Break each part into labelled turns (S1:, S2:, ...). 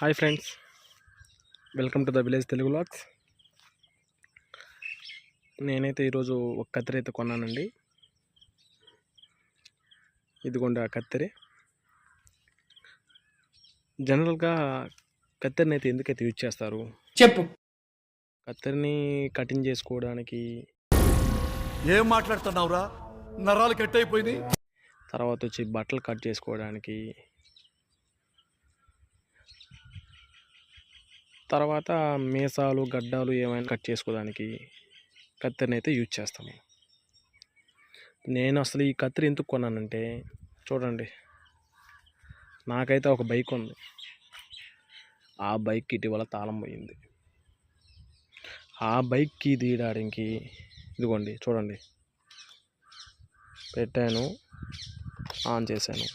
S1: Hi friends. Welcome to the village Telugu logs నేనైతే ఈరోజు ఒక కత్తెర అయితే కొన్నానండి. ఇదిగోండి ఆ కత్తెర. జనరల్గా కత్తెరని అయితే ఎందుకైతే యూజ్ చేస్తారు?
S2: చెప్పు.
S1: కత్తెరని కటింగ్ చేసుకోవడానికి
S3: ఏం మాట్లాడుతున్నావురా? నరాలు కట్ అయిపోయింది
S1: తర్వాత వచ్చి బట్టలు కట్ చేసుకోవడానికి తర్వాత మీసాలు గడ్డాలు ఏమైనా కట్ చేసుకోవడానికి కత్తెరని అయితే యూజ్ చేస్తాము నేను అసలు ఈ కత్తెర ఎందుకు కొన్నానంటే చూడండి. నాకైతే ఒక బైక్ ఉంది. ఆ బైక్ ఇటీవల తాళం పోయింది. ఆ బైక్కి తీయడానికి ఇదిగోండి చూడండి. పెట్టాను ఆన్ చేశాను.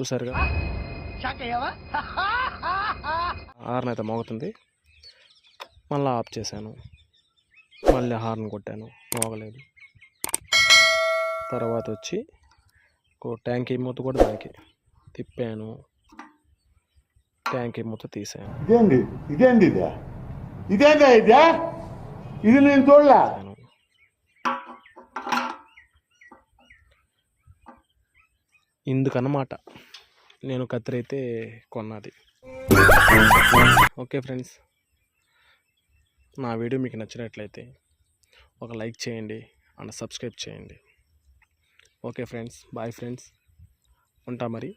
S1: చూసారుగా? హార్న్ అయితే మోగుతుంది. మళ్ళీ ఆఫ్ చేశాను. మళ్ళీ హార్న్ కొట్టాను. మోగలేదు. తర్వాత వచ్చి ఒక ట్యాంకీ మూత కూడా దానికి తిప్పాను. ట్యాంకీ మూత తీసాను.
S4: ఇదేంది ఇదేంది ఇదే? ఇదేందా ఇదే? ఇది నేను చూడలే.
S1: ఇందుకన్నమాట. నేను కత్తిరి అయితే కొన్నది. Okay friends. నా వీడియో మీకు నచ్చినట్లయితే ఒక లైక్ చేయండి అండ్ సబ్స్క్రైబ్ చేయండి. Okay friends. Bye friends. ఉంటా మరి.